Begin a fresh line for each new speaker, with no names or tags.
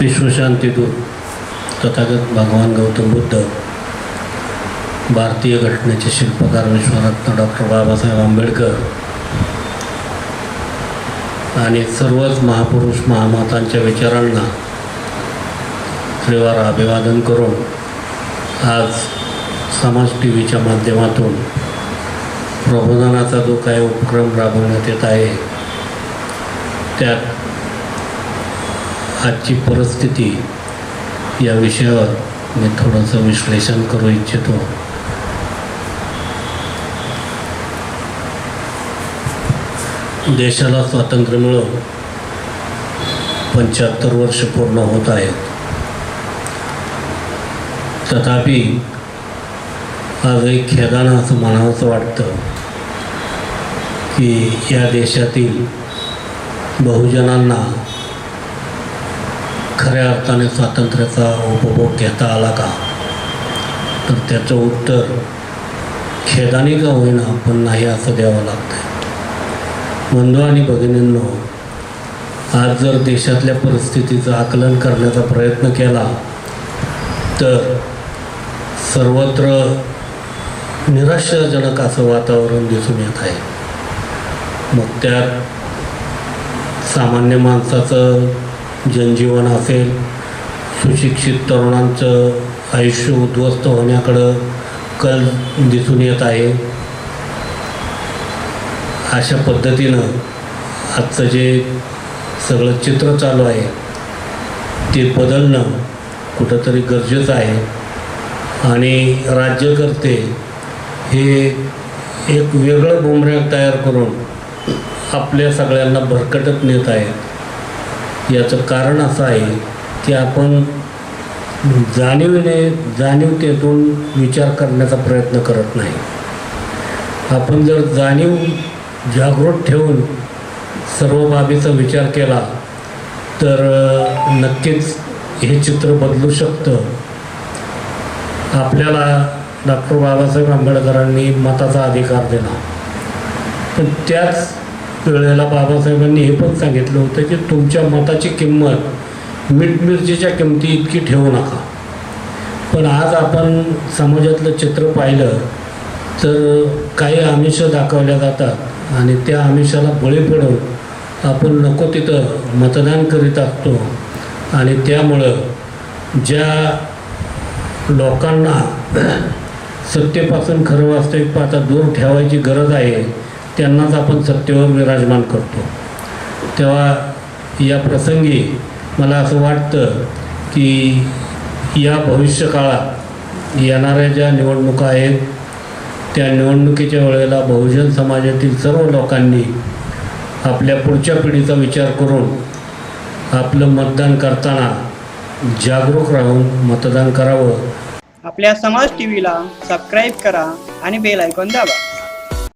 विश्वशांतीदूत तथागत भगवान गौतम बुद्ध भारतीय घटनेचे शिल्पकार विश्वरत्न डॉक्टर बाबासाहेब आंबेडकर आणि सर्वच महापुरुष महामातांच्या विचारांना श्रीवार अभिवादन करून आज समाज टी व्हीच्या माध्यमातून प्रबोधनाचा जो काही उपक्रम राबवण्यात येत आहे त्यात आजची परिस्थिती या विषयावर मी थोडंसं विश्लेषण करू इच्छितो. देशाला स्वातंत्र्य मिळून पंच्याहत्तर वर्ष पूर्ण होत आहेत. तथापि आजही खेदानं असं म्हणावंसं वाटतं की या देशातील बहुजनांना खऱ्या अर्थाने स्वातंत्र्याचा उपभोग घेता आला का? तर त्याचं उत्तर खेदाने का होईना पण नाही असं द्यावं लागतं बंधू आणि भगिनींनो आज जर देशातल्या परिस्थितीचं आकलन करण्याचा प्रयत्न केला तर सर्वत्र निराशाजनक असं वातावरण दिसून येत आहे. मग त्यात सामान्य माणसाचं जनजीवन असेल सुशिक्षित तरुणांचं आयुष्य उद्ध्वस्त होण्याकडं कल दिसून येत आहे. अशा पद्धतीनं आजचं जे सगळं चित्र चालू आहे ते बदलणं कुठंतरी गरजेचं आहे. आणि राज्यकर्ते हे एक वेगळं बुमरॅग तयार करून आपल्या सगळ्यांना भरकटत नेत आहेत. याचं कारण असं आहे की आपण जाणीवने जाणीवतेतून विचार करण्याचा प्रयत्न करत नाही. आपण जर जाणीव जागृत ठेवून सर्व बाबीचा विचार केला तर नक्कीच हे चित्र बदलू शकतं. आपल्याला डॉक्टर बाबासाहेब आंबेडकरांनी मताचा अधिकार दिला. पण त्याच वेळेला बाबासाहेबांनी हे पण सांगितलं होतं की तुमच्या मताची किंमत मीठ मिरचीच्या किमती इतकी ठेवू नका. पण आज आपण समाजातलं चित्र पाहिलं तर काही आमिष दाखवल्या जातात आणि त्या आमिषाला बळी पडून आपण नको तिथं मतदान करीत असतो. आणि त्यामुळं ज्या लोकांना सत्तेपासून खरं वास्तविक पाहता दूर ठेवायची गरज आहे त्यांनाच आपण सत्तेवर विराजमान करतो. तेव्हा या प्रसंगी मला असं वाटतं की या भविष्यकाळात येणाऱ्या ज्या निवडणुका आहेत त्या निवडणुकीच्या वेळेला बहुजन समाजातील सर्व लोकांनी आपल्या पुढच्या पिढीचा विचार करून आपलं मतदान करताना जागरूक राहून मतदान करावं.
आपल्या समाज टी व्हीला सबस्क्राईब करा आणि बेल ऐकून दाबा.